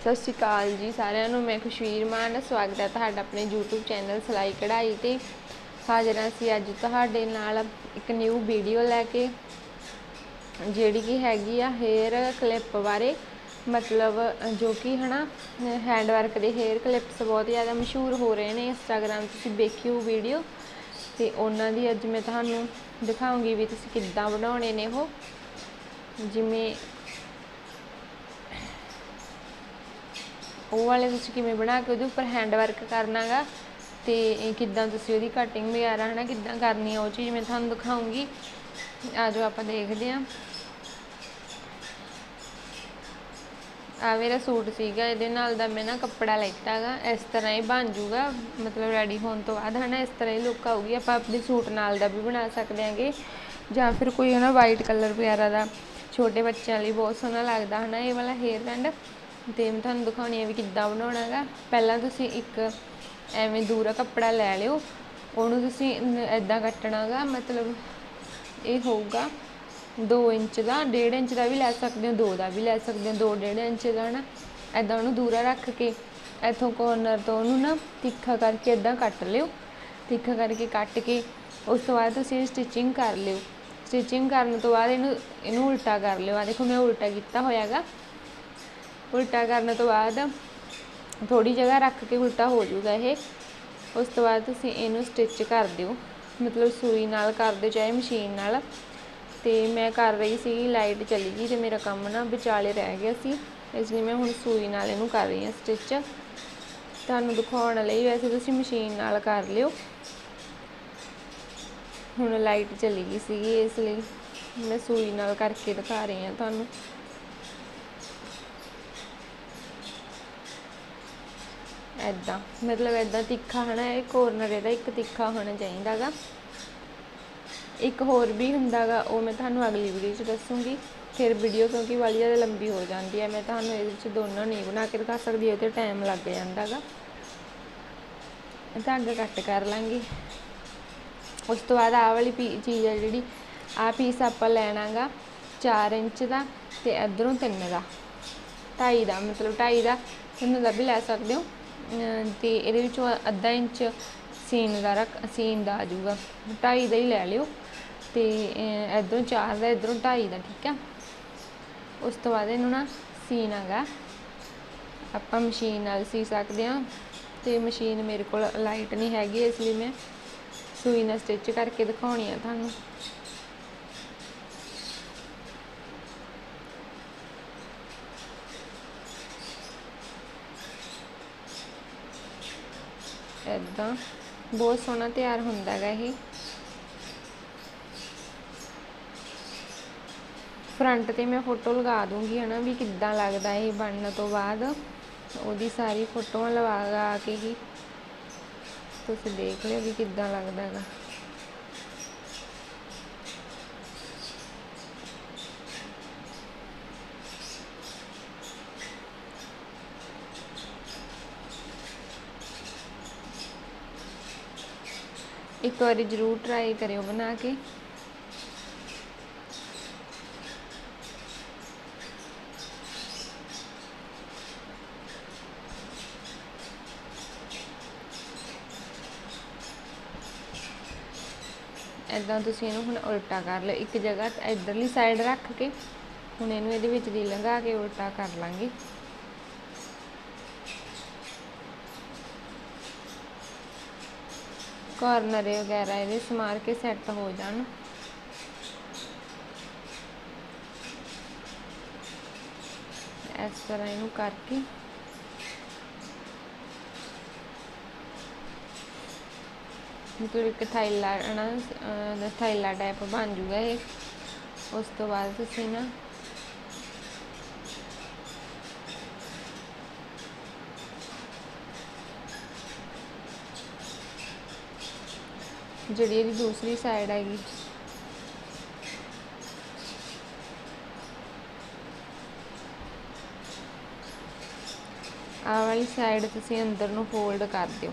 ਸਤਿ ਸ਼੍ਰੀ ਅਕਾਲ ਜੀ ਸਾਰਿਆਂ ਨੂੰ, ਮੈਂ ਖੁਸ਼ਵੀਰ ਮਾਨ, ਸਵਾਗਤ ਹੈ ਤੁਹਾਡਾ ਆਪਣੇ YouTube ਚੈਨਲ ਸਲਾਈ ਕਢਾਈ ਤੇ। ਹਾਜ਼ਰ ਹਾਂ ਅਸੀਂ ਅੱਜ ਤੁਹਾਡੇ ਨਾਲ ਇੱਕ ਨਿਊ ਵੀਡੀਓ ਲੈ ਕੇ, ਜਿਹੜੀ ਕਿ ਹੈਗੀ ਆ ਹੇਅਰ ਕਲਿੱਪ ਬਾਰੇ। ਮਤਲਬ ਜੋ ਕਿ ਹਨਾ ਹੈਂਡ ਵਰਕ ਦੇ ਹੇਅਰ ਕਲਿੱਪਸ ਬਹੁਤ ਜ਼ਿਆਦਾ ਮਸ਼ਹੂਰ ਹੋ ਰਹੇ ਨੇ ਇੰਸਟਾਗ੍ਰam ਤੁਸੀਂ ਵੇਖਿਓ ਵੀਡੀਓ ਤੇ ਉਹਨਾਂ ਦੀ ਅੱਜ ਮੈਂ ਤੁਹਾਨੂੰ ਦਿਖਾਉਂਗੀ ਵੀ ਤੁਸੀਂ ਕਿੱਦਾਂ ਬਣਾਉਣੇ ਨੇ ਉਹ। ਜਿਵੇਂ ਉਹ ਵਾਲੇ ਤੁਸੀਂ ਕਿਵੇਂ ਬਣਾ ਕੇ ਉਹਦੇ ਉੱਪਰ ਹੈਂਡ ਵਰਕ ਕਰਨਾਗਾ? ਤੇ ਇਹ ਕਿੱਦਾਂ ਤੁਸੀਂ ਉਹਦੀ ਕਟਿੰਗ ਵਗੈਰਾ, ਹਨਾ, ਕਿੱਦਾਂ ਕਰਨੀ ਆ ਉਹ ਚੀਜ਼ ਮੈਂ ਤੁਹਾਨੂੰ ਦਿਖਾਉਂਗੀ। ਆਜੋ ਆਪਾਂ ਦੇਖਦੇ ਹਾਂ। ਆ ਮੇਰਾ ਸੂਟ ਸੀਗਾ, ਇਹਦੇ ਨਾਲ ਦਾ ਮੈਂ ਨਾ ਕੱਪੜਾ ਲੈਤਾਗਾ, ਇਸ ਤਰ੍ਹਾਂ ਹੀ ਬਣ ਜੂਗਾ ਮਤਲਬ ਰੈਡੀ ਹੋਣ ਤੋਂ ਬਾਅਦ, ਹਨਾ, ਇਸ ਤਰ੍ਹਾਂ ਹੀ ਲੁੱਕ ਆਊਗੀ। ਆਪਾਂ ਆਪਣੇ ਸੂਟ ਨਾਲ ਦਾ ਵੀ ਬਣਾ ਸਕਦੇ ਆਂਗੇ। ਜਾਂ ਫਿਰ ਕੋਈ, ਹਨਾ ਵਾਈਟ ਕਲਰ ਵਗੈਰਾ ਦਾ। ਛੋਟੇ ਬੱਚਿਆਂ ਲਈ ਬਹੁਤ ਸੋਹਣਾ ਲੱਗਦਾ, ਹਨਾ, ਇਹ ਵਾਲਾ ਹੇਅਰ ਬੈਂਡ ਤੇ ਮੈਂ ਤੁਹਾਨੂੰ ਦਿਖਾਉਣੀ ਹੈ ਵੀ ਕਿੱਦਾਂ ਬਣਾਉਣਾ ਹੈਗਾ। ਪਹਿਲਾਂ ਤੁਸੀਂ ਇੱਕ ਐਵੇਂ ਦੂਰਾ ਕੱਪੜਾ ਲੈ ਲਿਓ, ਉਹਨੂੰ ਤੁਸੀਂ ਐਦਾਂ ਕੱਟਣਾਗਾ, ਮਤਲਬ ਇਹ ਹੋਊਗਾ 2 ਇੰਚ ਦਾ 1.5 ਇੰਚ ਦਾ ਵੀ ਲੈ ਸਕਦੇ ਹੋ 2 ਦਾ ਵੀ ਲੈ ਸਕਦੇ ਹੋ 2 1.5 ਇੰਚ ਦਾ ਨਾ ਐਦਾਂ ਉਹਨੂੰ ਦੂਰਾ ਰੱਖ ਕੇ ਇੱਥੋਂ ਕੋਰਨਰ ਤੋਂ ਉਹਨੂੰ ਨਾ ਤਿੱਖਾ ਕਰਕੇ ਐਦਾਂ ਕੱਟ ਲਿਓ। ਤਿੱਖਾ ਕਰਕੇ ਕੱਟ ਕੇ ਉਸ ਤੋਂ ਬਾਅਦ ਤੁਸੀਂ ਸਟਿਚਿੰਗ ਕਰ ਲਿਓ। ਸਟਿਚਿੰਗ ਕਰਨ ਤੋਂ ਬਾਅਦ ਇਹਨੂੰ ਇਹਨੂੰ ਉਲਟਾ ਕਰ ਲਿਓ। ਆ ਦੇਖੋ ਮੈਂ ਉਲਟਾ ਕੀਤਾ ਹੋਇਆਗਾ। ਉਲਟਾ ਕਰਨ ਤੋਂ ਬਾਅਦ ਥੋੜੀ ਜਗ੍ਹਾ ਰੱਖ ਕੇ ਉਲਟਾ ਹੋ ਜਾਊਗਾ ਇਹ। ਉਸ ਤੋਂ ਬਾਅਦ ਤੁਸੀਂ ਇਹਨੂੰ ਸਟਿਚ ਕਰ ਦਿਓ। ਮਤਲਬ ਸੂਈ ਨਾਲ ਕਰ ਦਿਓ, ਚਾਹੇ ਮਸ਼ੀਨ ਨਾਲ। ਤੇ ਮੈਂ ਕਰ ਰਹੀ ਸੀ ਲਾਈਟ ਚਲੀ ਗਈ ਤੇ ਮੇਰਾ ਕੰਮ ਨਾ ਵਿਚਾਲੇ ਰਹਿ ਗਿਆ ਸੀ। ਇਸ ਲਈ ਮੈਂ ਹੁਣ ਸੂਈ ਨਾਲ ਇਹਨੂੰ ਕਰ ਰਹੀ ਹਾਂ ਸਟਿਚ ਤੁਹਾਨੂੰ ਦਿਖਾਉਣ ਲਈ ਵੈਸੇ ਤੁਸੀਂ ਮਸ਼ੀਨ ਨਾਲ ਕਰ ਲਿਓ। ਹੁਣ ਲਾਈਟ ਚਲੀ ਗਈ ਸੀਗੀ, ਇਸ ਲਈ ਮੈਂ ਸੂਈ ਨਾਲ ਕਰਕੇ ਦਿਖਾ ਰਹੀ ਹਾਂ ਤੁਹਾਨੂੰ। ਐਦਾਂ ਮਤਲਬ ਐਦਾਂ ਤਿੱਖਾ ਹਨਾ, ਇਹ ਕੋਰਨਰ ਇਹਦਾ ਇੱਕ ਤਿੱਖਾ ਹੋਣਾ ਚਾਹੀਦਾਗਾ ਇੱਕ ਹੋਰ ਵੀ ਹੁੰਦਾਗਾ ਉਹ ਮੈਂ ਤੁਹਾਨੂੰ ਅਗਲੀ ਵੀਡੀਓ 'ਚ ਦੱਸੂਗੀ। ਫਿਰ ਵੀਡੀਓ ਕਿਉਂਕਿ ਵਾਲੀ ਜ਼ਿਆਦਾ ਲੰਬੀ ਹੋ ਜਾਂਦੀ ਹੈ, ਮੈਂ ਤੁਹਾਨੂੰ ਇਹਦੇ ਵਿੱਚ ਦੋਨੋਂ ਨਹੀਂ ਬਣਾ ਕੇ ਦਿਖਾ ਸਕਦੀ ਇਹ ਤੇ ਟਾਈਮ ਲੱਗ ਜਾਂਦਾਗਾ ਧਾਗਾ ਕੱਟ ਕਰ ਲਾਂਗੇ। ਉਸ ਤੋਂ ਬਾਅਦ ਆਹ ਵਾਲੀ ਪੀ, ਚੀਜ਼ ਹੈ ਜਿਹੜੀ, ਆਹ ਪੀਸ ਆਪਾਂ ਲੈਣਾਗਾ 4 ਇੰਚ ਦਾ ਤੇ ਇਧਰੋਂ 3 ਦਾ। 2.5 ਦਾ, ਮਤਲਬ 2.5 ਦਾ 3 ਦਾ ਵੀ ਲੈ ਸਕਦੇ ਹੋ। ਤੇ ਇਹਦੇ ਵਿੱਚੋਂ ਅੱਧਾ ਇੰਚ ਸੀਨ ਦਾ ਰੱਖ, ਸੀਨ ਦਾ ਆ ਜਾਊਗਾ। 2.5 ਦਾ ਹੀ ਲੈ ਲਿਓ ਤੇ ਇਧਰੋਂ 4 ਦਾ, ਇਧਰੋਂ 2.5 ਦਾ, ਠੀਕ ਆ? ਉਸ ਤੋਂ ਬਾਅਦ ਇਹਨੂੰ ਨਾ ਸੀਨ ਹੈਗਾ। ਆਪਾਂ ਮਸ਼ੀਨ ਨਾਲ ਸੀ ਸਕਦੇ ਹਾਂ ਤੇ ਮਸ਼ੀਨ ਮੇਰੇ ਕੋਲ ਲਾਈਟ ਨਹੀਂ ਹੈਗੀ, ਇਸ ਲਈ ਮੈਂ ਸੂਈ ਨਾਲ ਸਟਿਚ ਕਰਕੇ ਦਿਖਾਉਣੀ ਆ ਤੁਹਾਨੂੰ। ਐਦਾਂ ਬਹੁਤ ਸੋਹਣਾ ਤਿਆਰ ਹੁੰਦਾ ਹੈਗਾ ਇਹ। ਫਰੰਟ ਤੇ ਮੈਂ ਫੋਟੋ ਲਗਾ ਦੂੰਗੀ, ਹਨਾ, ਵੀ ਕਿੱਦਾਂ ਲੱਗਦਾ ਇਹ ਬਣਨ ਤੋਂ ਬਾਅਦ। ਉਹਦੀ ਸਾਰੀ ਫੋਟੋਆਂ ਲਵਾ ਕੇ ਹੀ। ਤੁਸੀਂ ਦੇਖ ਲਿਓ ਵੀ ਕਿੱਦਾਂ ਲੱਗਦਾ ਹੈਗਾ ਇੱਕ ਵਾਰੀ ਜ਼ਰੂਰ ਟਰਾਈ ਕਰਿਓ ਬਣਾ ਕੇ। ਐਦਾਂ ਤੁਸੀਂ ਇਹਨੂੰ ਹੁਣ ਉਲਟਾ ਕਰ ਲਓ। ਇੱਕ ਜਗ੍ਹਾ ਇਧਰਲੀ ਸਾਈਡ ਰੱਖ ਕੇ, ਹੁਣ ਇਹਨੂੰ ਇਹਦੇ ਵਿੱਚ ਦੀ ਲੰਘਾ ਕੇ ਉਲਟਾ ਕਰ ਲਾਂਗੇ। ਕਾਰਨਰ ਵਗੈਰਾ ਇਹਦੇ ਸਮਾਰ ਕੇ ਸੈੱਟ ਹੋ ਜਾਣ। ਇਸ ਤਰ੍ਹਾਂ ਇਹਨੂੰ ਕਰਕੇ। ਮਤਲਬ ਇੱਕ ਥਾਈਲਾ ਨਾ ਥਾਈਲਾ ਟਾਈਪ ਬਣ ਜੂਗਾ ਇਹ। ਉਸ ਤੋਂ ਬਾਅਦ ਤੁਸੀਂ ਨਾ ਜਿਹੜੀ ਇਹਦੀ ਦੂਸਰੀ ਸਾਈਡ ਹੈਗੀ। ਆਹ ਵਾਲੀ ਸਾਈਡ ਤੁਸੀਂ ਅੰਦਰ ਨੂੰ ਫੋਲਡ ਕਰ ਦਿਓ।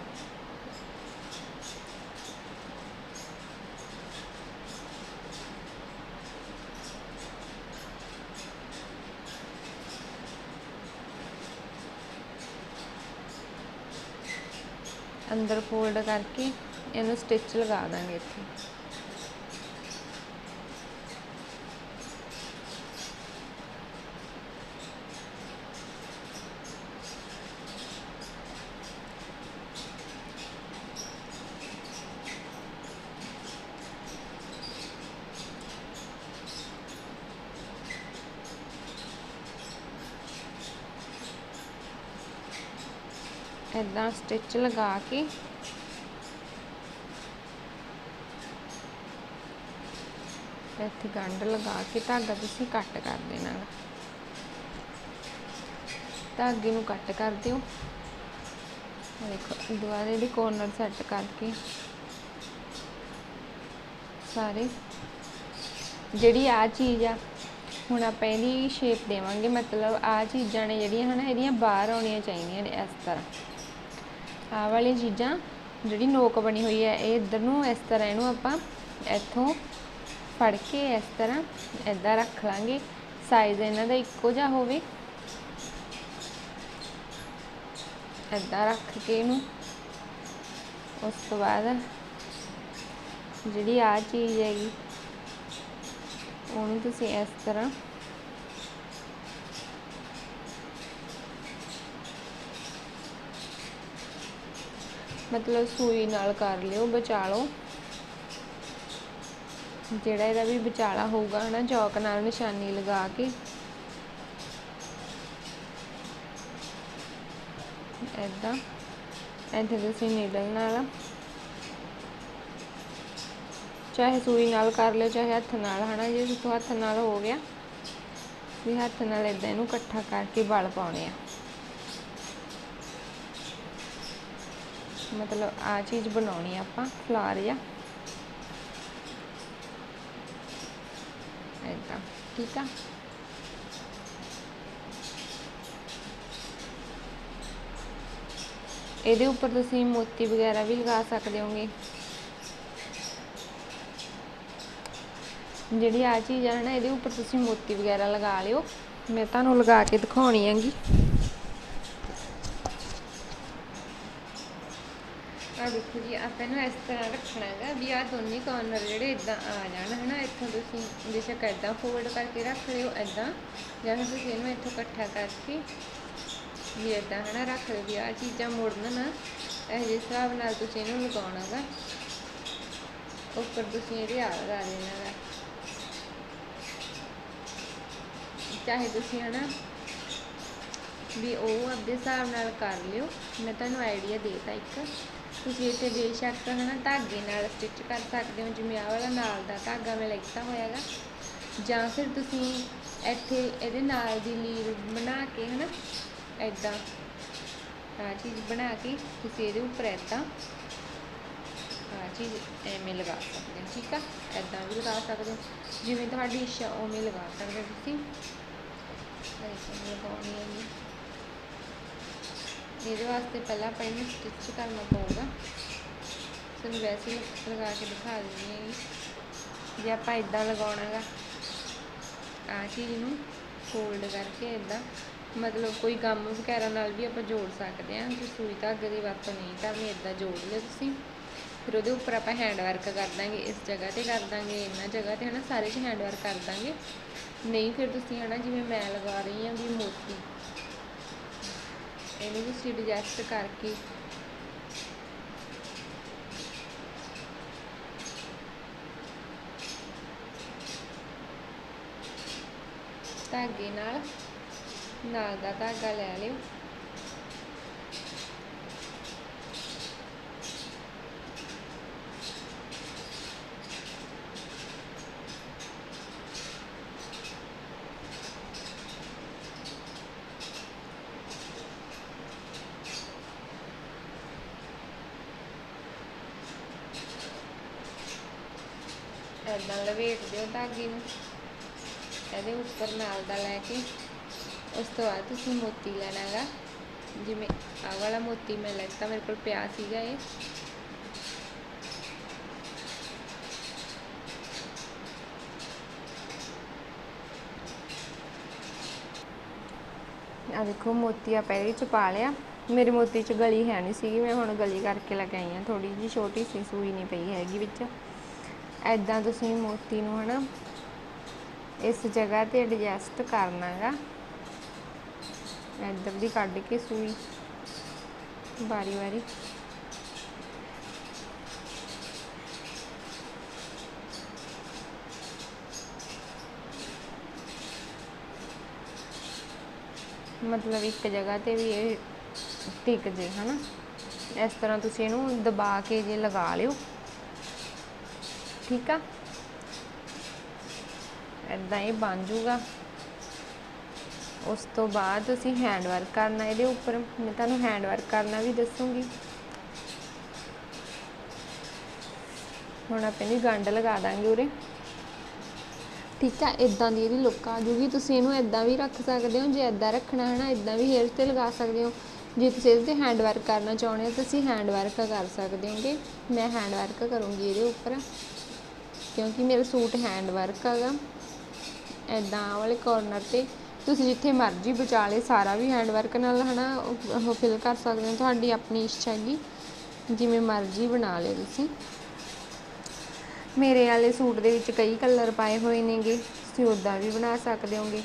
ਅੰਦਰ ਫੋਲਡ ਕਰਕੇ ਇਹਨੂੰ ਸਟਿਚ ਲਗਾ ਦਾਂਗੇ ਇੱਥੇ ਇਦਾਂ ਸਟਿਚ ਲਗਾ ਕੇ ਇੱਥੇ ਗੰਢ ਲਗਾ ਕੇ ਧਾਗਾ ਤੁਸੀਂ ਕੱਟ ਕਰ ਦੇਣਾ ਧਾਗੇ ਨੂੰ ਕੱਟ ਕਰ ਦਿਓ। ਦੇਖੋ, ਦੁਬਾਰੇ ਦੇ ਕੋਰਨਰ ਸੈੱਟ ਕਰਕੇ ਸਾਰੇ। ਜਿਹੜੀ ਆ ਚੀਜ਼ ਆ, ਹੁਣ ਆਪਾਂ ਇਹਦੀ ਸ਼ੇਪ ਦੇਵਾਂਗੇ। ਮਤਲਬ ਆ ਚੀਜ਼ਾਂ ਨੇ ਜਿਹੜੀਆਂ ਹਨਾ, ਇਹਦੀਆਂ ਬਾਹਰ ਆਉਣੀਆਂ ਚਾਹੀਦੀਆਂ ਨੇ ਇਸ ਤਰ੍ਹਾਂ। ਆਹ ਵਾਲੀ ਚੀਜ਼ਾਂ, ਜਿਹੜੀ ਨੋਕ ਬਣੀ ਹੋਈ ਹੈ ਇਹ ਇੱਧਰ ਨੂੰ ਇਸ ਤਰ੍ਹਾਂ ਇਹਨੂੰ ਆਪਾਂ ਇੱਥੋਂ ਫੜ ਕੇ ਇਸ ਤਰ੍ਹਾਂ ਇੱਦਾਂ ਰੱਖ ਲਾਂਗੇ। ਸਾਈਜ਼ ਇਹਨਾਂ ਦਾ ਇੱਕੋ ਜਿਹਾ ਹੋਵੇ। ਇੱਦਾਂ ਰੱਖ ਕੇ ਇਹਨੂੰ। ਉਸ ਤੋਂ ਬਾਅਦ ਜਿਹੜੀ ਆ ਚੀਜ਼ ਹੈਗੀ, ਉਹਨੂੰ ਤੁਸੀਂ ਇਸ ਤਰ੍ਹਾਂ ਮਤਲਬ ਸੂਈ ਨਾਲ ਕਰ ਲਿਓ, ਬਚਾ ਲਓ। ਜਿਹੜਾ ਇਹਦਾ ਵੀ ਵਿਚਾਲਾ ਹੋਊਗਾ, ਹਨਾ, ਚੌਕ ਨਾਲ ਨਿਸ਼ਾਨੀ ਲਗਾ ਕੇ। ਐਦਾਂ ਇੱਥੇ ਤੁਸੀਂ ਨੀਡਲ ਨਾਲ ਚਾਹੇ ਸੂਈ ਨਾਲ ਕਰ ਲਿਓ, ਚਾਹੇ ਹੱਥ ਨਾਲ, ਹਨਾ, ਜੇ ਤੁਸੀਂ ਹੱਥ ਨਾਲ ਹੋ ਗਿਆ, ਵੀ ਹੱਥ ਨਾਲ ਇਦਾਂ ਇਹਨੂੰ ਇਕੱਠਾ ਕਰਕੇ ਵਲ ਪਾਉਣੇ ਆ। ਮਤਲਬ ਆ ਚੀਜ਼ ਬਣਾਉਣੀ ਆ ਆਪਾਂ, ਫਲਾਰ ਜਾਂ ਇਦਾਂ ਠੀਕ ਆ ਇਹਦੇ ਉੱਪਰ ਤੁਸੀਂ ਮੋਤੀ ਵਗੈਰਾ ਵੀ ਲਗਾ ਸਕਦੇ ਹੋਗੇ ਜਿਹੜੀ ਆ ਚੀਜ਼ ਆ ਨਾ ਇਹਦੇ ਉੱਪਰ ਤੁਸੀਂ ਮੋਤੀ ਵਗੈਰਾ ਲਗਾ ਲਿਓ ਮੈਂ ਤੁਹਾਨੂੰ ਲਗਾ ਕੇ ਦਿਖਾਉਣੀ ਹੈਗੀ ਆ ਦੇਖੋ ਜੀ, ਆਪਾਂ ਇਹਨੂੰ ਇਸ ਤਰ੍ਹਾਂ ਰੱਖਣਾ ਹੈਗਾ। ਵੀ ਆਹ ਦੋਨੇ ਕਾਰਨਰ ਜਿਹੜੇ ਇਦਾਂ ਆ ਜਾਣ, ਹਨਾ? ਇੱਥੋਂ ਤੁਸੀਂ ਬੇਸ਼ੱਕ ਇਦਾਂ ਫੋਲਡ ਕਰਕੇ ਰੱਖ ਲਿਓ ਇਦਾਂ ਜਾਂ ਫਿਰ ਤੁਸੀਂ ਇਹਨੂੰ ਇੱਥੋਂ ਇਕੱਠਾ ਕਰਕੇ ਵੀ ਇਦਾਂ ਹਨਾ, ਰੱਖ ਲਿਓ ਵੀ ਆ ਚੀਜ਼ਾਂ ਮੁੜਨ ਨਾ। ਇਹ ਜਿਹੇ ਹਿਸਾਬ ਨਾਲ ਤੁਸੀਂ ਇਹਨੂੰ ਲਗਾਉਣਾ ਗਾ ਉੱਪਰ ਤੁਸੀਂ ਇਹਦੇ ਆ ਲਗਾ ਦੇਣਾ ਚਾਹੇ ਤੁਸੀਂ, ਹਨਾ, ਵੀ ਉਹ ਆਪਦੇ ਹਿਸਾਬ ਨਾਲ ਕਰ ਲਿਓ। ਮੈਂ ਤੁਹਾਨੂੰ ਆਈਡੀਆ ਦੇਤਾ ਇੱਕ। ਤੁਸੀਂ ਇੱਥੇ ਬੇਸ਼ੱਕ ਹਨਾ ਧਾਗੇ ਨਾਲ ਸਟਿਚ ਕਰ ਸਕਦੇ ਹੋ, ਜਿਵੇਂ ਆਹ ਵਾਲਾ ਨਾਲ ਦਾ ਧਾਗਾ ਮੈਂ ਲਿਖਤਾ ਹੋਇਆਗਾ ਜਾਂ ਫਿਰ ਤੁਸੀਂ ਇੱਥੇ ਇਹਦੇ ਨਾਲ ਦੀ ਲੀਰ ਬਣਾ ਕੇ ਹਨਾ ਐਦਾਂ ਆ ਚੀਜ਼ ਬਣਾ ਕੇ ਤੁਸੀਂ ਇਹਦੇ ਉੱਪਰ ਐਦਾਂ ਆ ਚੀਜ਼ ਐਵੇਂ ਲਗਾ ਸਕਦੇ ਹੋ, ਠੀਕ ਆ? ਐਦਾਂ ਵੀ ਲਗਾ ਸਕਦੇ ਹੋ। ਜਿਵੇਂ ਤੁਹਾਡੀ ਇੱਛਾ, ਉਵੇਂ ਲਗਾ ਸਕਦੇ ਹੋ ਤੁਸੀਂ। ਐਦਾਂ ਲਗਾਉਣੀ ਹੈ ਜੀ ਇਹਦੇ ਵਾਸਤੇ ਪਹਿਲਾਂ ਆਪਾਂ ਇਹਨੂੰ ਸਟਿਚ ਕਰਨਾ ਪਊਗਾ। ਤੁਹਾਨੂੰ ਵੈਸੇ ਹੀ ਲਗਾ ਕੇ ਦਿਖਾ ਦਿੰਦੀ ਹਾਂ ਜੇ। ਆਪਾਂ ਇਦਾਂ ਲਗਾਉਣਾਗਾ ਆ ਚੀਜ਼ ਨੂੰ ਫੋਲਡ ਕਰਕੇ ਇਦਾਂ ਮਤਲਬ ਕੋਈ ਗਮ ਵਗੈਰਾ ਨਾਲ ਵੀ ਆਪਾਂ ਜੋੜ ਸਕਦੇ ਹਾਂ। ਜੇ ਸੂਈ ਧਾਗੇ ਦੀ ਵਰਤੋਂ ਨਹੀਂ ਕਰਨੀ ਇਦਾਂ ਜੋੜ ਲਿਓ ਤੁਸੀਂ। ਫਿਰ ਉਹਦੇ ਉੱਪਰ ਆਪਾਂ ਹੈਂਡ ਵਰਕ ਕਰ ਦਾਂਗੇ, ਇਸ ਜਗ੍ਹਾ ਤੇ ਕਰ ਦਾਂਗੇ ਇਹਨਾਂ ਜਗ੍ਹਾ ਤੇ ਹਨਾ, ਸਾਰੇ 'ਚ ਹੈਂਡ ਵਰਕ ਕਰ ਦਾਂਗੇ। ਨਹੀਂ ਫਿਰ ਤੁਸੀਂ ਹਨਾ, ਜਿਵੇਂ ਮੈਂ ਲਗਾ ਰਹੀ ਹਾਂ ਵੀ ਮੋਤੀ ਇਹਨੂੰ ਤੁਸੀਂ ਐਡਜਸਟ ਕਰਕੇ ਧਾਗੇ ਨਾਲ ਨਾਲ ਦਾ ਧਾਗਾ ਲੈ ਲਿਓ। ਐਦਾਂ ਲਵੇਟ ਦਿਓ ਧਾਗੇ ਨੂੰ। ਇਹਦੇ ਉੱਪਰ ਨਾਲ ਦਾ ਲੈ ਕੇ ਉਸ ਤੋਂ ਬਾਅਦ ਤੁਸੀਂ ਮੋਤੀ ਲੈਣਾ ਗਾ। ਜਿਵੇਂ ਆਹ ਵਾਲਾ ਮੋਤੀ ਮੈਂ ਲੈਤਾ, ਮੇਰੇ ਕੋਲ ਪਿਆ ਸੀਗਾ ਇਹ। ਆ ਦੇਖੋ ਮੋਤੀ ਆ ਪਹਿਲੇ ਚ ਪਾ ਲਿਆ। ਮੇਰੇ ਮੋਤੀ ਚ ਗਲੀ ਹੈ ਨਹੀਂ ਸੀਗੀ, ਮੈਂ ਹੁਣ ਗਲੀ ਕਰਕੇ ਲਗਾਈ ਆ ਥੋੜੀ ਜੀ ਛੋਟੀ ਸੀ, ਸੂਈ ਨਹੀਂ ਪਈ ਹੈਗੀ ਵਿੱਚ। ਐਦਾਂ ਤੁਸੀਂ ਮੋਤੀ ਨੂੰ ਹਨਾ ਇਸ ਜਗ੍ਹਾ ਤੇ ਐਡਜਸਟ ਕਰਨਾ ਹੈਗਾ ਇੱਧਰ ਦੀ ਕੱਢ ਕੇ ਸੂਈ ਵਾਰੀ ਵਾਰੀ। ਮਤਲਬ ਇੱਕ ਜਗ੍ਹਾ ਤੇ ਵੀ ਇਹ ਟਿਕ ਜੇ ਹਨਾ। ਇਸ ਤਰ੍ਹਾਂ ਤੁਸੀਂ ਇਹਨੂੰ ਦਬਾ ਕੇ ਜੇ ਲਗਾ ਲਿਓ। ਠੀਕ ਆ? ਇਦਾਂ ਇਹ ਬਣ ਜਾਊਗਾ ਉਸ ਤੋਂ ਬਾਅਦ ਤੁਸੀਂ ਹੈਂਡ ਵਰਕ ਕਰਨਾ, ਇਹਦੇ ਉੱਪਰ ਮੈਂ ਤੁਹਾਨੂੰ ਹੈਂਡ ਵਰਕ ਕਰਨਾ ਵੀ ਦੱਸੂਗੀ। ਹੁਣ ਆਪਾਂ ਇਹਦੀ ਗੰਢ ਲਗਾ ਦਾਂਗੇ ਉਰੇ। ਠੀਕ ਆ ਇਦਾਂ ਦੀ ਇਹਦੀ ਲੁੱਕ ਆ ਜੂਗੀ। ਤੁਸੀਂ ਇਹਨੂੰ ਇਦਾਂ ਵੀ ਰੱਖ ਸਕਦੇ ਹੋ, ਜੇ ਇਦਾਂ ਰੱਖਣਾ ਹੈ ਨਾ ਇਦਾਂ ਵੀ ਹੇਅਰ ਤੇ ਲਗਾ ਸਕਦੇ ਹੋ। ਜੇ ਤੁਸੀਂ ਇਹਦੇ ਤੇ ਹੈਂਡ ਵਰਕ ਕਰਨਾ ਚਾਹੁੰਦੇ ਹੋ ਤੁਸੀਂ ਹੈਂਡ ਵਰਕ ਕਰ ਸਕਦੇ ਹੋਗੇ। ਮੈਂ ਹੈਂਡ ਵਰਕ ਕਰੂੰਗੀ ਇਹਦੇ ਉੱਪਰ। ਕਿਉਂਕਿ ਮੇਰਾ ਸੂਟ ਹੈਂਡ ਵਰਕ ਹੈਗਾ ਇਦਾਂ ਵਾਲੇ ਕੋਰਨਰ ਤੇ। ਤੁਸੀਂ ਜਿੱਥੇ ਮਰਜ਼ੀ ਵਿਚਾਲੇ ਸਾਰਾ ਵੀ ਹੈਂਡ ਵਰਕ ਨਾਲ ਹਨਾ, ਉਹ ਫਿਲ ਕਰ ਸਕਦੇ ਹੋ। ਤੁਹਾਡੀ ਆਪਣੀ ਇੱਛਾ ਹੈਗੀ। ਜਿਵੇਂ ਮਰਜ਼ੀ ਬਣਾ ਲਿਓ ਤੁਸੀਂ। ਮੇਰੇ ਵਾਲੇ ਸੂਟ ਦੇ ਵਿੱਚ ਕਈ ਕਲਰ ਪਾਏ ਹੋਏ ਨੇਗੇ। ਤੁਸੀਂ ਉਦਾਂ ਵੀ ਬਣਾ ਸਕਦੇ ਹੋਗੇ।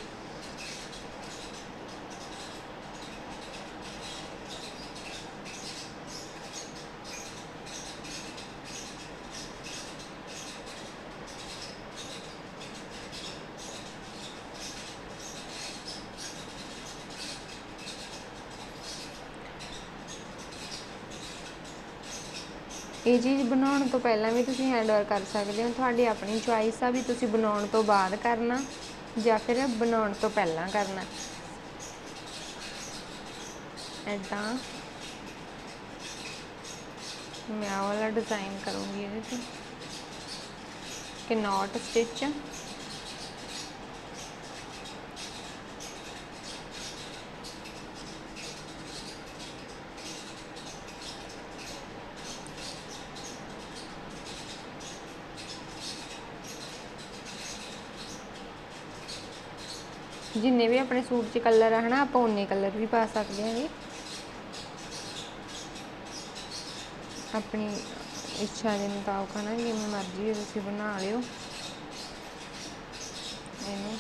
ਇਹ ਚੀਜ਼ ਬਣਾਉਣ ਤੋਂ ਪਹਿਲਾਂ ਵੀ ਤੁਸੀਂ ਹੈਂਡ ਵਰਕ ਕਰ ਸਕਦੇ ਹੋ। ਤੁਹਾਡੀ ਆਪਣੀ ਚੁਆਇਸ ਆ ਵੀ ਤੁਸੀਂ ਬਣਾਉਣ ਤੋਂ ਬਾਅਦ ਕਰਨਾ ਜਾਂ ਫਿਰ ਬਣਾਉਣ ਤੋਂ ਪਹਿਲਾਂ ਕਰਨਾ। ਐਦਾਂ ਮੈਂ ਆਹ ਵਾਲਾ ਡਿਜ਼ਾਈਨ ਕਰੂੰਗੀ ਇਹਦੇ ਤੇ। ਕਿ ਨਾਟ ਸਟਿਚ ਜਿੰਨੇ ਵੀ ਆਪਣੇ ਸੂਟ 'ਚ ਕਲਰ ਆ ਹਨਾ, ਆਪਾਂ ਉਨੇ ਕਲਰ ਵੀ ਪਾ ਸਕਦੇ ਹਾਂਗੇ। ਆਪਣੀ ਇੱਛਾ ਦੇ ਮੁਤਾਬਕ ਹਨਾ, ਜਿਵੇਂ ਮਰਜ਼ੀ ਤੁਸੀਂ ਬਣਾ ਲਿਓ। ਇਹਨੂੰ।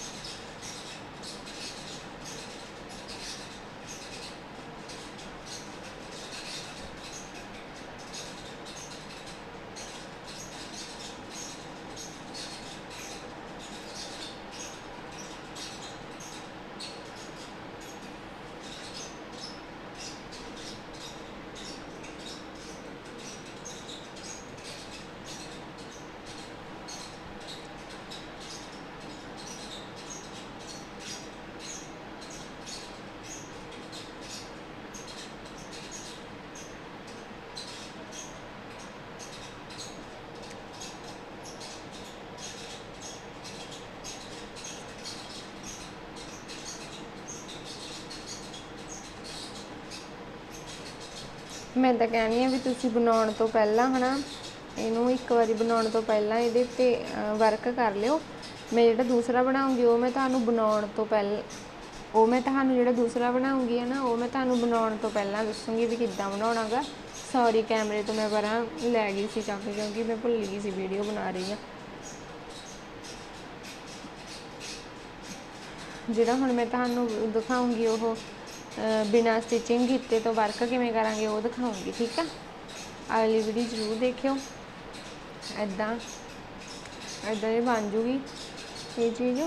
ਮੈਂ ਤਾਂ ਕਹਿੰਦੀ ਆ ਵੀ ਤੁਸੀਂ ਬਣਾਉਣ ਤੋਂ ਪਹਿਲਾਂ ਹਨਾ, ਇਹਨੂੰ ਇੱਕ ਵਾਰੀ ਬਣਾਉਣ ਤੋਂ ਪਹਿਲਾਂ ਇਹਦੇ ਤੇ ਵਰਕ ਕਰ ਲਿਓ। ਮੈਂ ਜਿਹੜਾ ਦੂਸਰਾ ਬਣਾਉਂਗੀ, ਉਹ ਮੈਂ ਤੁਹਾਨੂੰ ਬਣਾਉਣ ਤੋਂ ਪਹਿਲਾਂ, ਉਹ ਮੈਂ ਤੁਹਾਨੂੰ ਜਿਹੜਾ ਦੂਸਰਾ ਬਣਾਉਂਗੀ ਹੈ ਨਾ ਉਹ ਮੈਂ ਤੁਹਾਨੂੰ ਬਣਾਉਣ ਤੋਂ ਪਹਿਲਾਂ ਦੱਸੂਗੀ ਵੀ ਕਿੱਦਾਂ ਬਣਾਉਣਾਗਾ। ਸੌਰੀ ਕੈਮਰੇ ਤੋਂ ਮੈਂ ਪਰਾਂ ਲੈ ਗਈ ਸੀ ਚੱਕ ਕੇ ਕਿਉਂਕਿ ਮੈਂ ਭੁੱਲ ਗਈ ਸੀ ਵੀਡੀਓ ਬਣਾ ਰਹੀ ਆ ਜਿਹੜਾ ਹੁਣ ਮੈਂ ਤੁਹਾਨੂੰ ਦਿਖਾਉਂਗੀ ਉਹ ਬਿਨਾ ਸਟਿਚਿੰਗ ਕੀਤੇ ਤੋਂ ਵਰਕ ਕਿਵੇਂ ਕਰਾਂਗੇ ਉਹ ਦਿਖਾਉਂਗੀ, ਠੀਕ ਆ? ਅਗਲੀ ਵੀਡੀਓ ਜ਼ਰੂਰ ਦੇਖਿਓ। ਐਦਾਂ ਐਦਾਂ ਇਹ ਬਣ ਜੂਗੀ ਇਹ ਚੀਜ਼।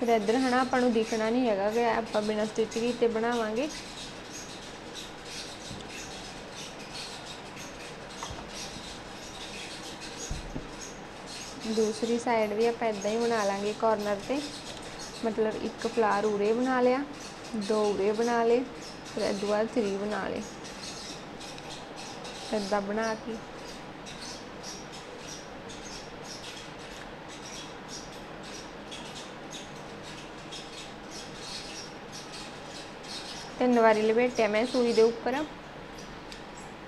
ਫਿਰ ਇੱਧਰ ਹਨਾ, ਆਪਾਂ ਨੂੰ ਦਿਖਣਾ ਨਹੀਂ ਹੈਗਾ ਕਿ ਆਪਾਂ ਬਿਨਾ ਸਟਿਚ ਕੀਤੇ ਬਣਾਵਾਂਗੇ। ਦੂਸਰੀ ਸਾਈਡ ਵੀ ਆਪਾਂ ਇਦਾਂ ਹੀ ਬਣਾ ਲਾਂਗੇ ਕਾਰਨਰ ਤੇ। ਮਤਲਬ ਇੱਕ ਫਲਾਰ ਉਰੇ ਬਣਾ ਲਿਆ। ਦੋ ਉਰੇ ਬਣਾ ਲਏ ਫਿਰ ਇਦੋਂ ਬਾਅਦ 3 ਬਣਾ ਲਏ ਇਦਾਂ ਬਣਾ ਕੇ ਤਿੰਨ ਵਾਰੀ ਲਪੇਟਿਆ ਮੈਂ ਸੂਈ ਦੇ ਉੱਪਰ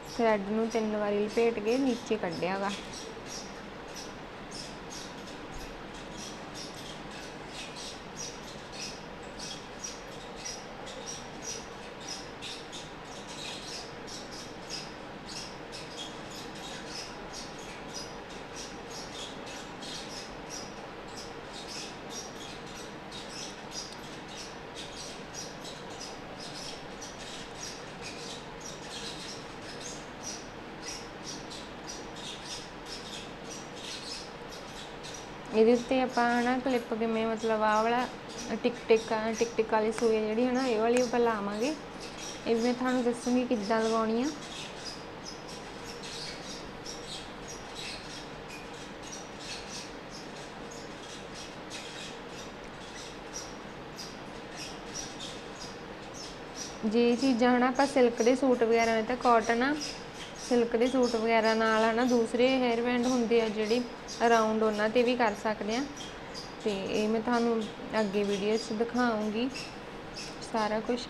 ਥਰੈਡ ਨੂੰ ਤਿੰਨ ਵਾਰੀ ਲਪੇਟ ਕੇ ਨੀਚੇ ਕੱਢਿਆਗਾ ਇਹਦੇ ਉੱਤੇ ਆਪਾਂ ਹਨਾ ਕਲਿੱਪ ਕਿਵੇਂ ਮਤਲਬ ਆਹ ਵਾਲਾ ਟਿਕ ਟਿਕ ਟਿਕ ਟਿਕ ਵਾਲੀ ਸੂਈ ਹੈ ਜਿਹੜੀ ਹਨਾ, ਇਹ ਵਾਲੀ ਆਪਾਂ ਲਾਵਾਂਗੇ। ਇਹ ਵੀ ਮੈਂ ਤੁਹਾਨੂੰ ਦੱਸੂਗੀ ਕਿੱਦਾਂ ਲਗਾਉਣੀ ਆ। ਜੇ ਚੀਜ਼ਾਂ ਹਨਾ ਆਪਾਂ ਸਿਲਕ ਦੇ ਸੂਟ ਵਗੈਰਾ ਨੇ ਤਾਂ ਕਾਟਨ ਆ। ਸਿਲਕ ਦੇ ਸੂਟ ਵਗੈਰਾ ਨਾਲ ਹਨਾ, ਦੂਸਰੇ ਹੇਅਰ ਬੈਂਡ ਹੁੰਦੇ ਆ ਜਿਹੜੇ ਅਰਾਊਂਡ ਉਹਨਾਂ ਤੇ ਵੀ ਕਰ ਸਕਦੇ ਆ। ਤੇ ਇਹ ਮੈਂ ਤੁਹਾਨੂੰ ਅੱਗੇ ਵੀਡੀਓ 'ਚ ਦਿਖਾਉਂਗੀ ਸਾਰਾ ਕੁਝ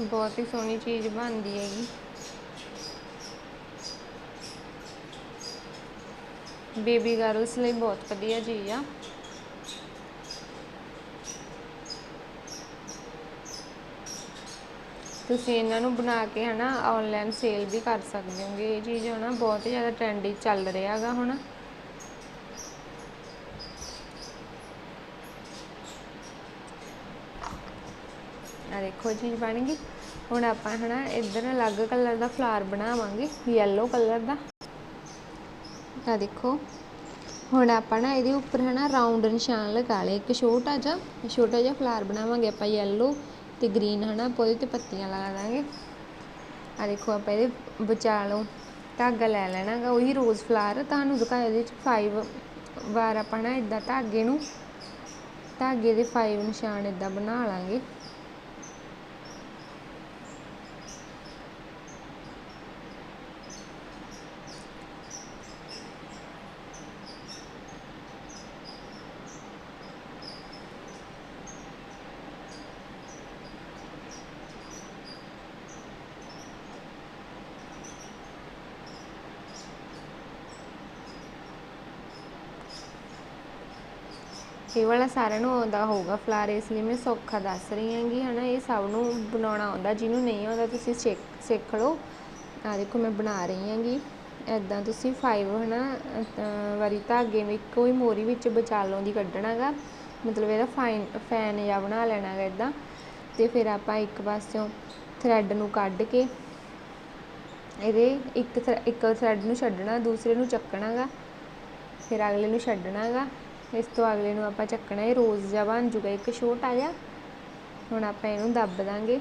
ਬਹੁਤ ਹੀ ਸੋਹਣੀ ਚੀਜ਼ ਬਣਦੀ ਹੈਗੀ। ਬੇਬੀ ਗਰਲਸ ਲਈ ਬਹੁਤ ਵਧੀਆ ਚੀਜ਼ ਆ। ਤੁਸੀਂ ਇਹਨਾਂ ਨੂੰ ਬਣਾ ਕੇ ਹਨਾ ਆਨਲਾਈਨ ਸੇਲ ਵੀ ਕਰ ਸਕਦੇ ਹੋਗੇ। ਇਹ ਚੀਜ਼ ਹਨਾ ਬਹੁਤ ਹੀ ਜ਼ਿਆਦਾ ਟ੍ਰੈਂਡੀ ਚੱਲ ਰਿਹਾ ਹੈਗਾ ਹੁਣ। ਆ ਦੇਖੋ ਚੀਜ਼ ਬਣ ਗਈ। ਹੁਣ ਆਪਾਂ ਹਨਾ ਇੱਧਰ ਅਲੱਗ ਕਲਰ ਦਾ ਫਲਾਰ ਬਣਾਵਾਂਗੇ ਯੈਲੋ ਕਲਰ ਦਾ। ਆ ਦੇਖੋ, ਹੁਣ ਆਪਾਂ ਨਾ ਇਹਦੇ ਉੱਪਰ ਹੈ ਨਾ ਰਾਉਂਡ ਨਿਸ਼ਾਨ ਲਗਾ ਲਏ। ਇੱਕ ਛੋਟਾ ਜਿਹਾ ਛੋਟਾ ਜਿਹਾ ਫਲਾਰ ਬਣਾਵਾਂਗੇ ਆਪਾਂ ਯੈਲੋ ਤੇ ਗ੍ਰੀਨ ਹਨਾ, ਆਪਾਂ ਉਹਦੇ ਤੇ ਪੱਤੀਆਂ ਲਗਾ ਦਾਂਗੇ। ਆ ਦੇਖੋ ਆਪਾਂ ਇਹਦੇ ਵਿਚਾਲੋਂ ਧਾਗਾ ਲੈ ਲੈਣਾਗਾ, ਉਹੀ ਰੋਜ਼ ਫਲਾਰ ਤੁਹਾਨੂੰ ਦਿਖਾਇਆ ਇਹਦੇ ਚ 5 ਵਾਰ ਆਪਾਂ ਨਾ ਇਦਾਂ ਧਾਗੇ ਨੂੰ, ਧਾਗੇ ਦੇ 5 ਨਿਸ਼ਾਨ ਇਦਾਂ ਬਣਾ ਲਾਂਗੇ। ਇਹ ਵਾਲਾ ਸਾਰਿਆਂ ਨੂੰ ਆਉਂਦਾ ਹੋਊਗਾ ਫਲਾਰ ਇਸ ਲਈ ਮੈਂ ਸੌਖਾ ਦੱਸ ਰਹੀ ਹਾਂਗੀ, ਹਨਾ, ਇਹ ਸਭ ਨੂੰ ਬਣਾਉਣਾ ਆਉਂਦਾ, ਜਿਹਨੂੰ ਨਹੀਂ ਆਉਂਦਾ ਤੁਸੀਂ ਸਿੱਖ ਸਿੱਖ ਲਓ। ਆ ਦੇਖੋ, ਮੈਂ ਬਣਾ ਰਹੀ ਹਾਂਗੀ। ਐਦਾਂ ਤੁਸੀਂ 5 ਹਨਾ ਅਹ ਵਾਰੀ ਧਾਗੇ ਵਿੱਚ ਕੋਈ ਮੋਰੀ ਵਿੱਚ ਵਿਚਾਲੋਂ ਦੀ ਕੱਢਣਾਗਾ ਮਤਲਬ ਇਹਦਾ ਫਾਈਨ ਫੈਨ ਜਿਹਾ ਬਣਾ ਲੈਣਾਗਾ ਇਦਾਂ ਤੇ ਫਿਰ ਆਪਾਂ ਇੱਕ ਪਾਸਿਓਂ ਥਰੈਡ ਨੂੰ ਕੱਢ ਕੇ ਇਹਦੇ ਇੱਕ ਥਰ- ਇੱਕ ਥਰੈਡ ਨੂੰ ਛੱਡਣਾ, ਦੂਸਰੇ ਨੂੰ ਚੱਕਣਾਗਾ ਫਿਰ ਅਗਲੇ ਨੂੰ ਛੱਡਣਾਗਾ ਇਸ ਤੋਂ ਅਗਲੇ ਨੂੰ ਆਪਾਂ ਚੱਕਣਾ, ਇਹ ਰੋਜ਼ ਜਿਹਾ ਬਣ ਜੂਗਾ, ਇੱਕ ਛੋਟਾ ਜਿਹਾ। ਹੁਣ ਆਪਾਂ ਇਹਨੂੰ ਦੱਬ ਦਾਂਗੇ।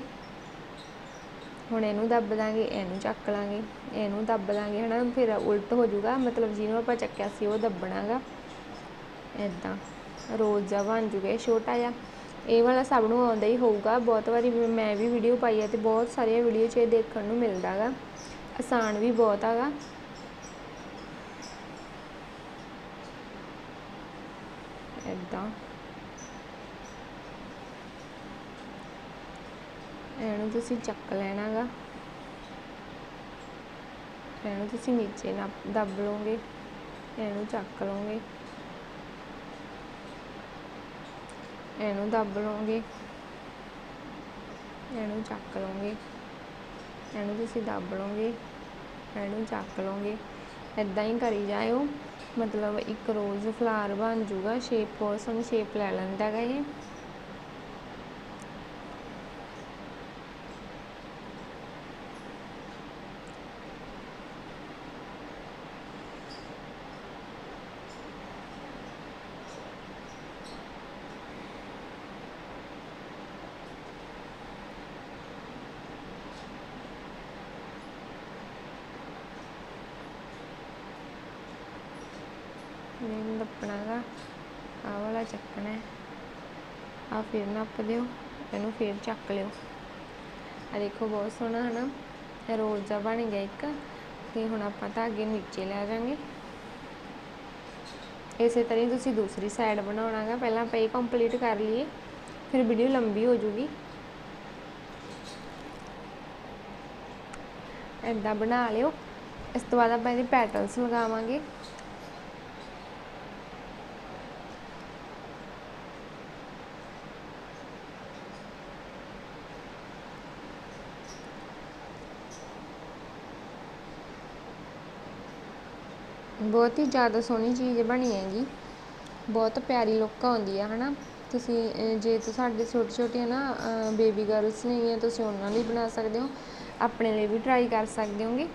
ਹੁਣ ਇਹਨੂੰ ਦੱਬ ਦਾਂਗੇ, ਇਹਨੂੰ ਚੱਕ ਲਾਂਗੇ, ਇਹਨੂੰ ਦੱਬ ਦਾਂਗੇ, ਹਨਾ? ਫਿਰ ਉਲਟ ਹੋ ਜੂਗਾ। ਮਤਲਬ ਜਿਹਨੂੰ ਆਪਾਂ ਚੱਕਿਆ ਸੀ, ਉਹ ਦੱਬਣਾਗਾ। ਐਦਾਂ ਰੋਜ਼ ਜਿਹਾ ਬਣ ਜੂਗਾ, ਇਹ ਛੋਟਾ ਜਿਹਾ। ਇਹ ਵਾਲਾ ਸਭ ਨੂੰ ਆਉਂਦਾ ਹੀ ਹੋਊਗਾ। ਬਹੁਤ ਵਾਰੀ ਮੈਂ ਵੀ ਵੀਡੀਓ ਪਾਈ ਹੈ ਤੇ ਬਹੁਤ ਸਾਰੀਆਂ ਵੀਡੀਓ 'ਚ ਇਹ ਦੇਖਣ ਨੂੰ ਮਿਲਦਾ ਗਾ ਆਸਾਨ ਵੀ ਬਹੁਤ ਹੈਗਾ ਐਦਾਂ ਇਹਨੂੰ ਤੁਸੀਂ ਚੱਕ ਲੈਣਾਗਾ। ਇਹਨੂੰ ਤੁਸੀਂ ਨੀਚੇ ਨਾ ਦੱਬ ਲਓਗੇ। ਇਹਨੂੰ ਚੱਕ ਲਓਗੇ। ਇਹਨੂੰ ਦੱਬ ਲਓਗੇ। ਇਹਨੂੰ ਚੱਕ ਲਓਗੇ। ਇਹਨੂੰ ਤੁਸੀਂ ਦੱਬ ਲਓਗੇ। ਇਹਨੂੰ ਚੱਕ ਲਓਗੇ। ਇਦਾਂ ਹੀ ਕਰੀ ਜਾਇਓ। ਮਤਲਬ ਇੱਕ ਰੋਜ਼ ਫਲਾਰ ਬਣ ਜੂਗਾ ਸ਼ੇਪ ਬਹੁਤ ਸੋਹਣੀ ਸ਼ੇਪ ਲੈ ਲੈਂਦਾ ਹੈਗਾ ਇਹ ਇਹਨੂੰ ਦੱਪਣਾ ਗਾ ਆਹ ਵਾਲਾ ਚੱਕਣਾ ਹੈ ਆ ਫਿਰ ਨੱਪ ਦਿਓ ਇਹਨੂੰ ਫਿਰ ਚੱਕ ਲਿਓ। ਆ ਦੇਖੋ, ਬਹੁਤ ਸੋਹਣਾ, ਹਨਾ? ਇਹ ਰੋਲ ਬਣ ਗਿਆ ਇੱਕ, ਤੇ ਹੁਣ ਆਪਾਂ ਧਾਗੇ ਨੀਚੇ ਲੈ ਜਾਵਾਂਗੇ। ਇਸੇ ਤਰ੍ਹਾਂ ਤੁਸੀਂ ਦੂਸਰੀ ਸਾਈਡ ਬਣਾਉਣਾਗਾ। ਪਹਿਲਾਂ ਆਪਾਂ ਇਹ ਕੰਪਲੀਟ ਕਰ ਲਈਏ, ਫਿਰ ਵੀਡੀਓ ਲੰਬੀ ਹੋ ਜੂਗੀ। ਐਦਾਂ ਬਣਾ ਲਿਓ। ਇਸ ਤੋਂ ਬਾਅਦ ਆਪਾਂ ਇਹਦੇ ਪੈਟਰਨਸ ਲਗਾਵਾਂਗੇ। ਬਹੁਤ ਹੀ ਜ਼ਿਆਦਾ ਸੋਹਣੀ ਚੀਜ਼ ਬਣੀ ਹੈਗੀ। ਬਹੁਤ ਪਿਆਰੀ ਲੁੱਕ ਆਉਂਦੀ ਆ ਹਨਾ? ਤੁਸੀਂ ਅਹ, ਜੇ ਤੁਹਾਡੇ ਛੋਟੇ ਛੋਟੀਆਂ ਨਾ ਬੇਬੀ ਗਰਲਸ ਨਹੀਂ ਹੈ ਤੁਸੀਂ ਉਹਨਾਂ ਲਈ ਬਣਾ ਸਕਦੇ ਹੋ। ਆਪਣੇ ਲਈ ਵੀ ਟਰਾਈ ਕਰ ਸਕਦੇ ਹੋਗੇ।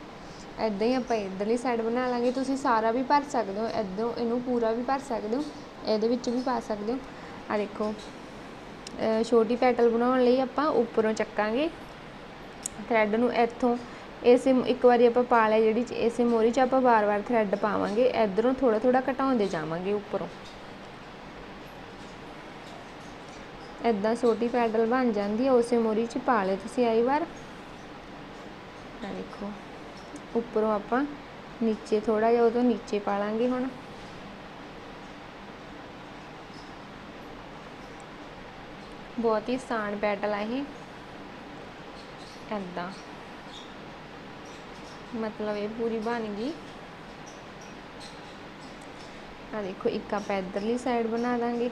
ਐਦਾਂ ਹੀ ਆਪਾਂ ਇੱਧਰਲੀ ਸਾਈਡ ਬਣਾ ਲਾਂਗੇ। ਤੁਸੀਂ ਸਾਰਾ ਵੀ ਭਰ ਸਕਦੇ ਹੋ। ਇੱਧਰੋਂ ਇਹਨੂੰ ਪੂਰਾ ਵੀ ਭਰ ਸਕਦੇ ਹੋ। ਇਹਦੇ ਵਿੱਚ ਵੀ ਪਾ ਸਕਦੇ ਹੋ। ਆ ਦੇਖੋ ਛੋਟੀ ਪੈਟਲ ਬਣਾਉਣ ਲਈ ਆਪਾਂ ਉੱਪਰੋਂ ਚੱਕਾਂਗੇ। ਥਰੈਡ ਨੂੰ ਇੱਥੋਂ ਇਸੇ ਇੱਕ ਵਾਰੀ ਆਪਾਂ ਪਾ ਲਿਆ, ਜਿਹੜੀ ਇਸੇ ਮੋਰੀ 'ਚ ਆਪਾਂ ਵਾਰ-ਵਾਰ ਥਰੈਡ ਪਾਵਾਂਗੇ, ਇਧਰੋਂ ਥੋੜਾ ਥੋੜਾ ਘਟਾਉਂਦੇ ਜਾਵਾਂਗੇ ਉੱਪਰੋਂ। ਇਦਾਂ ਛੋਟੀ ਪੈਡਲ ਬਣ ਜਾਂਦੀ ਹੈ ਉਸੇ ਮੋਰੀ 'ਚ ਪਾ ਲਿਓ ਤੁਸੀਂ ਆਈ ਵਾਰ। ਆ ਦੇਖੋ, ਉੱਪਰੋਂ ਆਪਾਂ ਨੀਚੇ ਥੋੜਾ ਜਿਹਾ ਉਦੋਂ ਨੀਚੇ ਪਾ ਲਾਂਗੇ ਹੁਣ। ਬਹੁਤ ਹੀ ਆਸਾਨ ਪੈਡਲ ਆ ਇਹ। ਐਦਾਂ ਮਤਲਬ ਇਹ ਪੂਰੀ ਬਣ ਗਈ। ਆ ਦੇਖੋ ਇੱਕ ਆਪਾਂ ਇੱਧਰਲੀ ਸਾਈਡ ਬਣਾ ਦਾਂਗੇ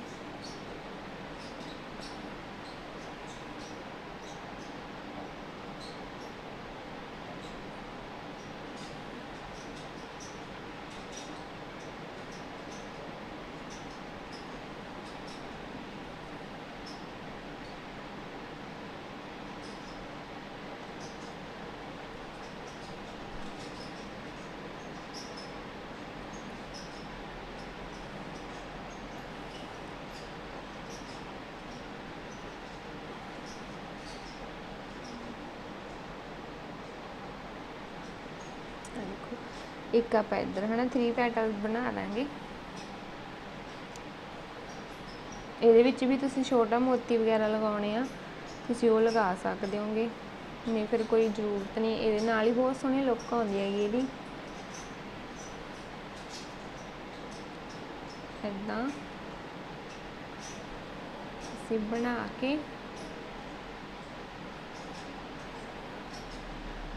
ਆਹ ਦੇਖੋ ਇੱਕ ਆਪਾਂ ਇੱਧਰ ਹਨਾ 3 ਪੈਟਲ ਬਣਾ ਲਾਂਗੇ। ਇਹਦੇ ਵਿੱਚ ਵੀ ਤੁਸੀਂ ਛੋਟਾ ਮੋਤੀ ਵਗੈਰਾ ਲਗਾਉਣੇ ਆ, ਤੁਸੀਂ ਉਹ ਲਗਾ ਸਕਦੇ ਹੋਗੇ। ਨਹੀਂ ਫਿਰ ਕੋਈ ਜ਼ਰੂਰਤ ਨਹੀਂ, ਇਹਦੇ ਨਾਲ ਹੀ ਬਹੁਤ ਸੋਹਣੀ ਲੁੱਕ ਆਉਂਦੀ ਹੈਗੀ ਇਹਦੀ। ਇੱਦਾਂ ਅਸੀਂ ਬਣਾ ਕੇ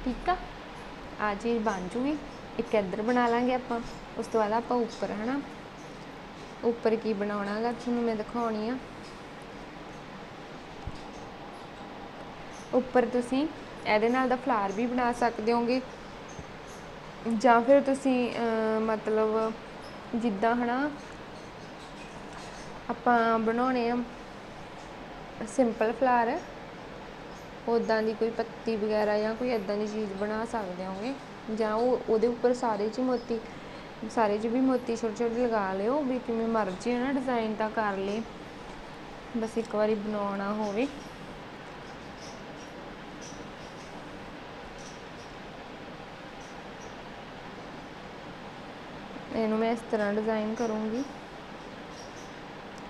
ਠੀਕ ਆ? ਆ ਚੀਜ਼ ਬਣ ਜੂਗੀ। ਇੱਕ ਇੱਧਰ ਬਣਾ ਲਾਂਗੇ ਆਪਾਂ, ਉਸ ਤੋਂ ਬਾਅਦ ਆਪਾਂ ਉੱਪਰ, ਹਨਾ? ਉੱਪਰ ਕੀ ਬਣਾਉਣਾਗਾ ਤੁਹਾਨੂੰ ਮੈਂ ਦਿਖਾਉਣੀ ਆ। ਉੱਪਰ ਤੁਸੀਂ ਇਹਦੇ ਨਾਲ ਦਾ ਫਲਾਰ ਵੀ ਬਣਾ ਸਕਦੇ ਹੋਗੇ। ਜਾਂ ਫਿਰ ਤੁਸੀਂ ਮਤਲਬ ਜਿੱਦਾਂ, ਹਨਾ? ਆਪਾਂ ਬਣਾਉਣੇ ਆ ਸਿੰਪਲ ਫਲਾਰ। ਉੱਦਾਂ ਦੀ ਕੋਈ ਪੱਤੀ ਵਗੈਰਾ ਜਾਂ ਕੋਈ ਇਦਾਂ ਦੀ ਚੀਜ਼ ਬਣਾ ਸਕਦੇ ਹੋਗੇ। ਜਾਂ ਉਹ ਉਹਦੇ ਉੱਪਰ ਸਾਰੇ 'ਚ ਮੋਤੀ, ਸਾਰੇ 'ਚ ਵੀ ਮੋਤੀ ਛੋਟੇ ਛੋਟੇ ਲਗਾ ਲਿਓ ਵੀ ਕਿਵੇਂ ਮਰਜ਼ੀ ਹੈ ਨਾ ਡਿਜ਼ਾਈਨ ਤਾਂ ਕਰ ਲਈ ਬਸ ਇੱਕ ਵਾਰੀ ਬਣਾਉਣਾ ਹੋਵੇ। ਇਹਨੂੰ ਮੈਂ ਇਸ ਤਰ੍ਹਾਂ ਡਿਜ਼ਾਈਨ ਕਰੂੰਗੀ।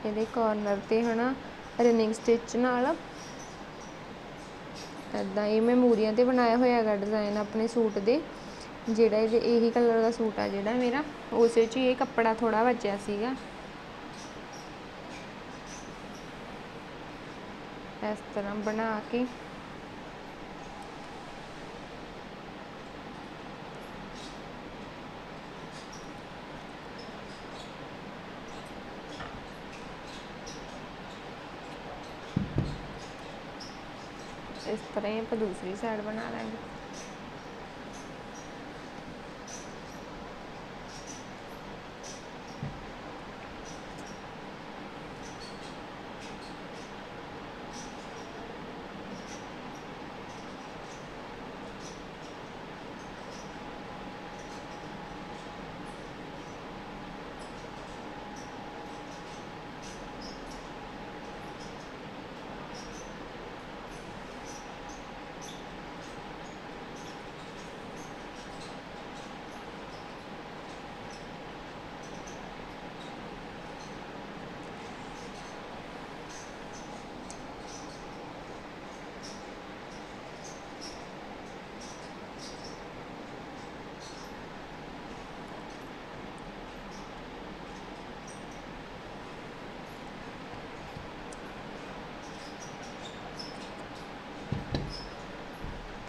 ਇਹਦੇ ਕਾਰਨਰ ਤੇ ਹਨਾ ਰਨਿੰਗ ਸਟਿਚ ਨਾਲ। ਇੱਦਾਂ ਇਹ ਮੈਂ ਮੂਰੀਆਂ ਤੇ ਬਣਾਇਆ ਹੋਇਆ ਹੈਗਾ ਡਿਜ਼ਾਈਨ ਆਪਣੇ ਸੂਟ ਦੇ। ਜਿਹੜਾ ਇਹਦੇ ਇਹੀ ਕਲਰ ਦਾ ਸੂਟ ਆ ਜਿਹੜਾ ਮੇਰਾ, ਉਸੇ 'ਚ ਇਹ ਕੱਪੜਾ ਥੋੜਾ ਬਚਿਆ ਸੀਗਾ। ਇਸ ਤਰ੍ਹਾਂ ਬਣਾ ਕੇ। ਇਸ ਤਰ੍ਹਾਂ ਹੀ ਆਪਾਂ ਦੂਸਰੀ ਸਾਈਡ ਬਣਾ ਲਾਂਗੇ।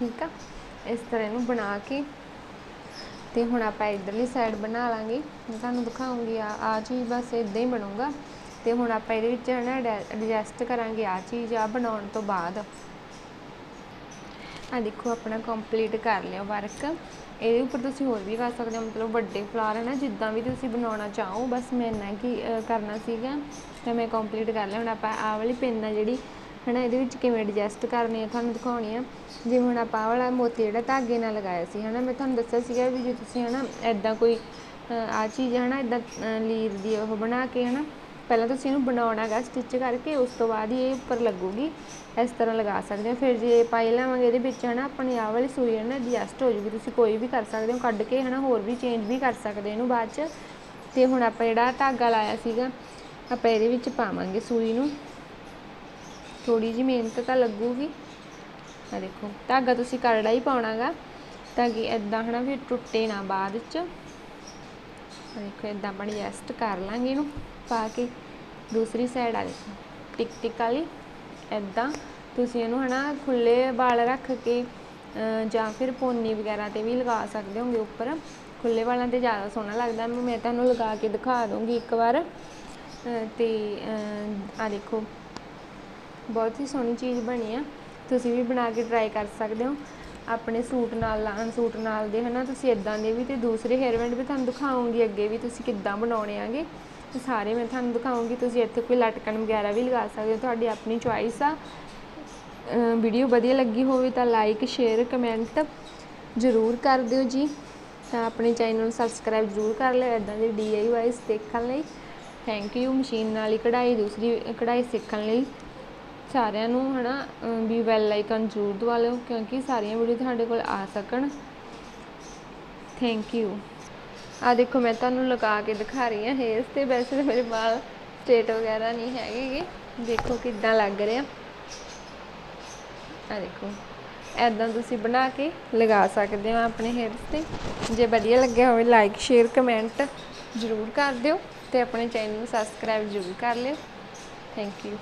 ਠੀਕ ਆ? ਇਸ ਤਰ੍ਹਾਂ ਇਹਨੂੰ ਬਣਾ ਕੇ ਤੇ ਹੁਣ ਆਪਾਂ ਇਧਰਲੀ ਸਾਈਡ ਬਣਾ ਲਾਂਗੇ। ਮੈਂ ਤੁਹਾਨੂੰ ਦਿਖਾਉਂਗੀ, ਆ ਆ ਚੀਜ਼ ਬਸ ਇਦਾਂ ਹੀ ਬਣੂਗਾ। ਤੇ ਹੁਣ ਆਪਾਂ ਇਹਦੇ ਵਿੱਚ ਹੈ ਨਾ ਐਡਜਸਟ ਕਰਾਂਗੇ ਆ ਚੀਜ਼, ਆ ਬਣਾਉਣ ਤੋਂ ਬਾਅਦ। ਆ ਦੇਖੋ, ਆਪਣਾ ਕੰਪਲੀਟ ਕਰ ਲਿਆ ਵਰਕ ਇਹਦੇ ਉੱਪਰ ਤੁਸੀਂ ਹੋਰ ਵੀ ਕਰ ਸਕਦੇ ਹੋ, ਮਤਲਬ ਵੱਡੇ ਫਲਾਰ ਹੈ ਨਾ ਜਿੱਦਾਂ ਵੀ ਤੁਸੀਂ ਬਣਾਉਣਾ ਚਾਹੋ। ਬਸ ਮੈਂ ਇੰਨਾ ਕੀ ਕਰਨਾ ਸੀਗਾ, ਤਾਂ ਮੈਂ ਕੰਪਲੀਟ ਕਰ ਲਿਆ। ਹੁਣ ਆਪਾਂ ਆਹ ਵਾਲੀ ਪਿੰਨ ਆ ਜਿਹੜੀ ਹੈ ਨਾ ਇਹਦੇ ਵਿੱਚ ਕਿਵੇਂ ਐਡਜਸਟ ਕਰਨੀ ਹੈ ਤੁਹਾਨੂੰ ਦਿਖਾਉਣੀ ਆ। ਜਿਵੇਂ ਹੁਣ ਆਪਾਂ ਆਹ ਵਾਲਾ ਮੋਤੀ ਜਿਹੜਾ ਧਾਗੇ ਨਾਲ ਲਗਾਇਆ ਸੀ ਹੈ ਨਾ ਮੈਂ ਤੁਹਾਨੂੰ ਦੱਸਿਆ ਸੀਗਾ ਵੀ ਜੇ ਤੁਸੀਂ ਹੈ ਨਾ ਐਦਾਂ ਕੋਈ ਆ ਚੀਜ਼ ਹੈ ਨਾ ਐਦਾਂ ਲੀਰ ਦੀ ਉਹ ਬਣਾ ਕੇ ਹੈ ਨਾ ਪਹਿਲਾਂ ਤੁਸੀਂ ਇਹਨੂੰ ਬਣਾਉਣਾ ਹੈਗਾ ਸਟਿਚ ਕਰਕੇ, ਉਸ ਤੋਂ ਬਾਅਦ ਹੀ ਇਹ ਉੱਪਰ ਲੱਗੂਗੀ। ਇਸ ਤਰ੍ਹਾਂ ਲਗਾ ਸਕਦੇ ਹੋ। ਫਿਰ ਜੇ ਪਾਈ ਲਾਵਾਂਗੇ ਇਹਦੇ ਵਿੱਚ, ਹਨਾ, ਆਪਣੀ ਆਹ ਵਾਲੀ ਸੂਈ ਹੈ ਨਾ ਐਡਜਸਟ ਹੋ ਜੂਗੀ। ਤੁਸੀਂ ਕੋਈ ਵੀ ਕਰ ਸਕਦੇ ਹੋ, ਕੱਢ ਕੇ, ਹਨਾ, ਹੋਰ ਵੀ ਚੇਂਜ ਵੀ ਕਰ ਸਕਦੇ ਇਹਨੂੰ ਬਾਅਦ ਚ। ਤੇ ਹੁਣ ਆਪਾਂ ਜਿਹੜਾ ਧਾਗਾ ਲਾਇਆ ਸੀਗਾ, ਆਪਾਂ ਇਹਦੇ ਵਿੱਚ ਪਾਵਾਂਗੇ ਸੂਈ ਨੂੰ। ਥੋੜੀ ਜਿਹੀ ਮਿਹਨਤ ਤਾਂ ਲੱਗੂਗੀ। ਆ ਦੇਖੋ, ਧਾਗਾ ਤੁਸੀਂ ਕਰੜਾ ਹੀ ਪਾਉਣਾਗਾ। ਤਾਂ ਕਿ ਇਦਾਂ ਹਨਾ ਵੀ ਟੁੱਟੇ ਨਾ ਬਾਅਦ ਚ ਦੇਖੋ ਇਦਾਂ ਆਪਾਂ ਐਡਜਸਟ ਕਰ ਲਾਂਗੇ ਇਹਨੂੰ ਪਾ ਕੇ। ਦੂਸਰੀ ਸਾਈਡ ਆ ਦੇਖੋ, ਟਿਕ ਟਿਕ ਵਾਲੀ। ਇਦਾਂ ਤੁਸੀਂ ਇਹਨੂੰ ਹਨਾ ਖੁੱਲੇ ਵਾਲ ਰੱਖ ਕੇ ਜਾਂ ਫਿਰ ਪੋਨੀ ਵਗੈਰਾ ਤੇ ਵੀ ਲਗਾ ਸਕਦੇ ਹੋਗੇ ਉੱਪਰ। ਖੁੱਲੇ ਵਾਲਾਂ ਤੇ ਜ਼ਿਆਦਾ ਸੋਹਣਾ ਲੱਗਦਾ, ਮੈਂ ਤੁਹਾਨੂੰ ਲਗਾ ਕੇ ਦਿਖਾ ਦੂੰਗੀ ਇੱਕ ਵਾਰ। ਅਹ ਤੇ ਆ ਦੇਖੋ ਬਹੁਤ ਹੀ ਸੋਹਣੀ ਚੀਜ਼ ਬਣੀ ਆ। ਤੁਸੀਂ ਵੀ ਬਣਾ ਕੇ ਟਰਾਈ ਕਰ ਸਕਦੇ ਹੋ। ਆਪਣੇ ਸੂਟ ਨਾਲ ਲਾਣ ਸੂਟ ਨਾਲ ਦੇ, ਹਨਾ? ਤੁਸੀਂ ਇਦਾਂ ਦੇ ਵੀ ਤੇ ਦੂਸਰੇ ਹੇਅਰ ਬੈਂਡ ਵੀ ਤੁਹਾਨੂੰ ਦਿਖਾਉਂਗੀ ਅੱਗੇ ਵੀ ਤੁਸੀਂ ਕਿੱਦਾਂ ਬਣਾਉਣੇ ਆਗੇ। ਤੇ ਸਾਰੇ ਮੈਂ ਤੁਹਾਨੂੰ ਦਿਖਾਉਂਗੀ। ਤੁਸੀਂ ਇੱਥੇ ਕੋਈ ਲਟਕਣ ਵਗੈਰਾ ਵੀ ਲਗਾ ਸਕਦੇ ਹੋ। ਤੁਹਾਡੀ ਆਪਣੀ ਚੁਆਇਸ ਆ। ਵੀਡੀਓ ਵਧੀਆ ਲੱਗੀ ਹੋਵੇ ਤਾਂ ਲਾਈਕ ਸ਼ੇਅਰ ਕਮੈਂਟ ਜ਼ਰੂਰ ਕਰ ਦਿਓ ਜੀ। ਤਾਂ ਆਪਣੇ ਚੈਨਲ ਨੂੰ ਸਬਸਕ੍ਰਾਈਬ ਜ਼ਰੂਰ ਕਰ ਲਿਓ ਇਦਾਂ ਦੇ ਡੀਆਈਵਾਈਸ ਦੇਖਣ ਲਈ। ਥੈਂਕ ਯੂ ਮਸ਼ੀਨ ਨਾਲ ਹੀ ਕਢਾਈ, ਦੂਸਰੀ ਕਢਾਈ ਸਿੱਖਣ ਲਈ। ਸਾਰਿਆਂ ਨੂੰ ਹਨਾ, ਅਮ ਵੀ ਬੈਲ ਆਈਕਨ ਜ਼ਰੂਰ ਦਬਾ ਲਿਓ, ਕਿਉਂਕਿ ਸਾਰੀਆਂ ਵੀਡੀਓ ਤੁਹਾਡੇ ਕੋਲ ਆ ਸਕਣ। ਥੈਂਕ ਯੂ ਆ ਦੇਖੋ, ਮੈਂ ਤੁਹਾਨੂੰ ਲਗਾ ਕੇ ਦਿਖਾ ਰਹੀ ਹਾਂ ਹੇਅਰਸ ਤੇ, ਵੈਸੇ ਤਾਂ ਮੇਰੇ ਵਾਲ ਸਟੇਟ ਵਗੈਰਾ ਨਹੀਂ ਹੈਗੇ ਦੇਖੋ ਕਿੱਦਾਂ ਲੱਗ ਰਿਹਾ ਆ। ਦੇਖੋ ਐਦਾਂ ਤੁਸੀਂ ਬਣਾ ਕੇ ਲਗਾ ਸਕਦੇ ਹੋ ਆਪਣੇ ਹੇਅਰਸ ਤੇ। ਜੇ ਵਧੀਆ ਲੱਗਿਆ ਹੋਵੇ ਲਾਈਕ ਸ਼ੇਅਰ ਕਮੈਂਟ ਜ਼ਰੂਰ ਕਰ ਦਿਓ ਤੇ ਆਪਣੇ ਚੈਨਲ ਨੂੰ ਸਬਸਕ੍ਰਾਈਬ ਜ਼ਰੂਰ ਕਰ ਲਿਓ। Thank you